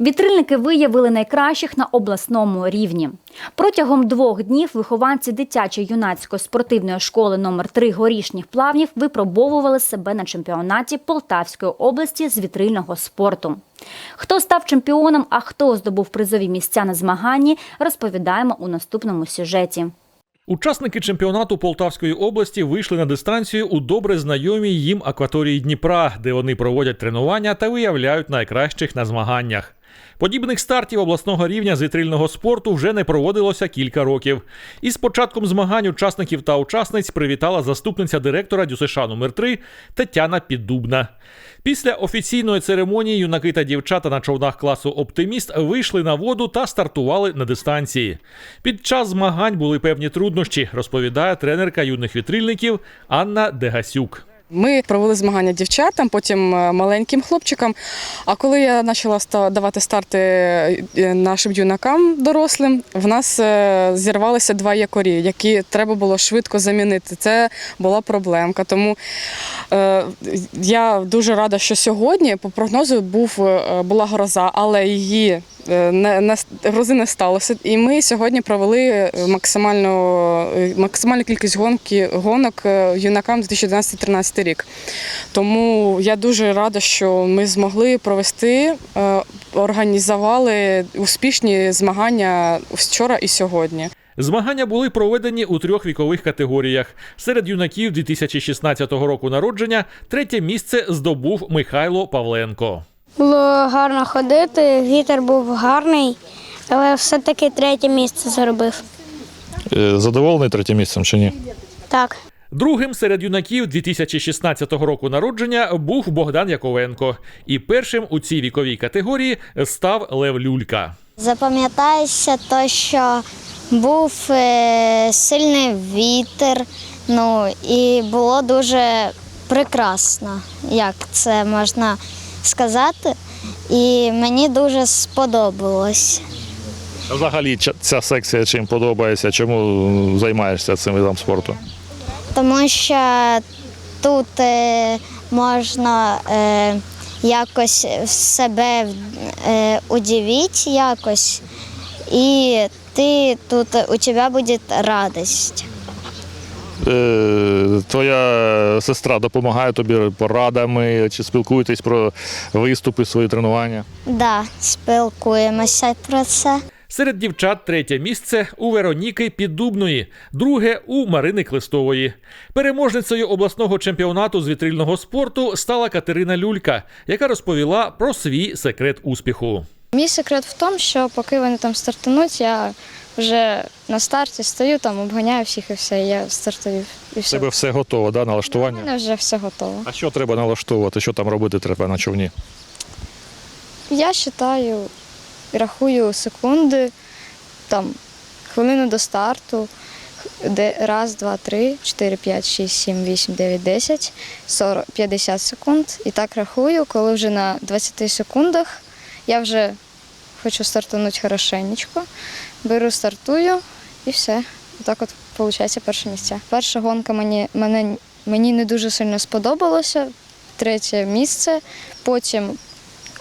Вітрильники виявили найкращих на обласному рівні. Протягом двох днів вихованці дитячої юнацької спортивної школи номер 3 горішніх плавнів випробовували себе на чемпіонаті Полтавської області з вітрильного спорту. Хто став чемпіоном, а хто здобув призові місця на змаганні, розповідаємо у наступному сюжеті. Учасники чемпіонату Полтавської області вийшли на дистанцію у добре знайомій їм акваторії Дніпра, де вони проводять тренування та виявляють найкращих на змаганнях. Подібних стартів обласного рівня з вітрильного спорту вже не проводилося кілька років. І з початком змагань учасників та учасниць привітала заступниця директора ДЮСШ номер 3 Тетяна Піддубна. Після офіційної церемонії юнаки та дівчата на човнах класу Оптиміст вийшли на воду та стартували на дистанції. Під час змагань були певні труднощі, розповідає тренерка юних вітрильників Анна Дегасюк. Ми провели змагання дівчатам, потім е, маленьким хлопчикам. А коли я почала давати старти е, нашим юнакам дорослим, в нас е, зірвалися два якорі, які треба було швидко замінити. Це була проблемка. Тому я дуже рада, що сьогодні по прогнозу був, була гроза, але її грози не сталося. І ми сьогодні провели е, максимальну, е, максимальну кількість гонки, гонок е, юнакам 2012-2013 рік. Тому я дуже рада, що ми змогли провести, е, організували успішні змагання вчора і сьогодні. Змагання були проведені у трьох вікових категоріях. Серед юнаків 2016 року народження третє місце здобув Михайло Павленко. Було гарно ходити, вітер був гарний, але все-таки третє місце заробив. Е, Задоволений третім місцем чи ні? Так. Другим серед юнаків 2016 року народження був Богдан Яковенко. І першим у цій віковій категорії став Лев Люлька. Запам'ятається те, що був е, сильний вітер, ну і було дуже прекрасно, як це можна сказати. І мені дуже сподобалось. Взагалі ця- секція чим подобається, чому займаєшся цим видом спорту? тому що тут е, можна е, якось себе е, удивити якось, і ти тут у тебе буде радість. Е, Твоя сестра допомагає тобі порадами, чи спілкуєтесь про виступи, свої тренування? Да, спілкуємося про це. Серед дівчат третє місце у Вероніки Піддубної, друге у Марини Клистової. Переможницею обласного чемпіонату з вітрильного спорту стала Катерина Люлька, яка розповіла про свій секрет успіху. Мій секрет в тому, що поки вони там стартануть, я вже на старті стою, там обганяю всіх і все. Я стартую і У все. тебе все готово, да, У налаштування? мене вже все готово. А що треба налаштовувати? Що там робити треба на човні? Я вважаю, рахую секунди, там хвилину до старту. Де раз, два, три, чотири, п'ять, шість, сім, вісім, дев'ять, десять, сорок, п'ятдесят секунд. І так рахую, коли вже на 20 секундах я вже хочу стартанути хорошенечко. Беру, стартую і все. Так от виходить перше місце. Перша гонка мені, мене, мені не дуже сильно сподобалося. Третє місце. Потім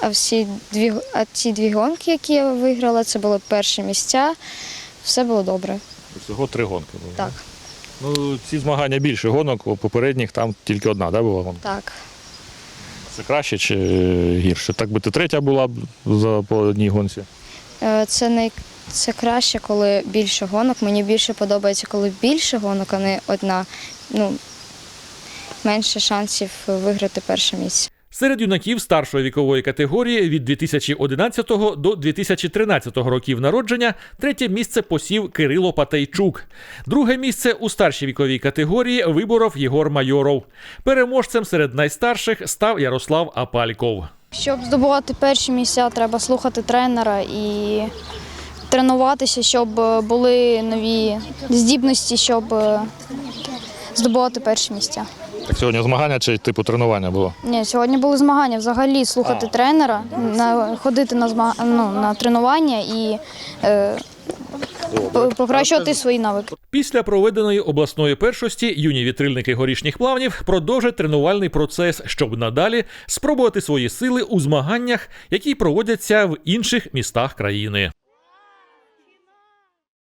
а всі дві, а ці дві гонки, які я виграла, це були перші місця. Все було добре. Всього три гонки було. Так, Ну, ці змагання більше гонок, у попередніх там тільки одна, да, була гонка? так. Це краще чи гірше? Так би ти третя була б за по одній гонці. Е, Це най... це краще, коли більше гонок. Мені більше подобається, коли більше гонок, а не одна. Ну, менше шансів виграти перше місце. Серед юнаків старшої вікової категорії від 2011 до 2013 років народження третє місце посів Кирило Патейчук. Друге місце у старшій віковій категорії виборов Єгор Майоров. Переможцем серед найстарших став Ярослав Апальков. Щоб здобувати перші місця, треба слухати тренера і тренуватися, щоб е, були нові здібності, щоб е, здобувати перші місця. Так сьогодні змагання чи типу тренування було? Ні, сьогодні були змагання. Взагалі слухати тренера, на, ходити на змаг... ну, на тренування і е, покращувати свої навики. Після проведеної обласної першості юні вітрильники горішніх плавнів продовжать тренувальний процес, щоб надалі спробувати свої сили у змаганнях, які проводяться в інших містах країни.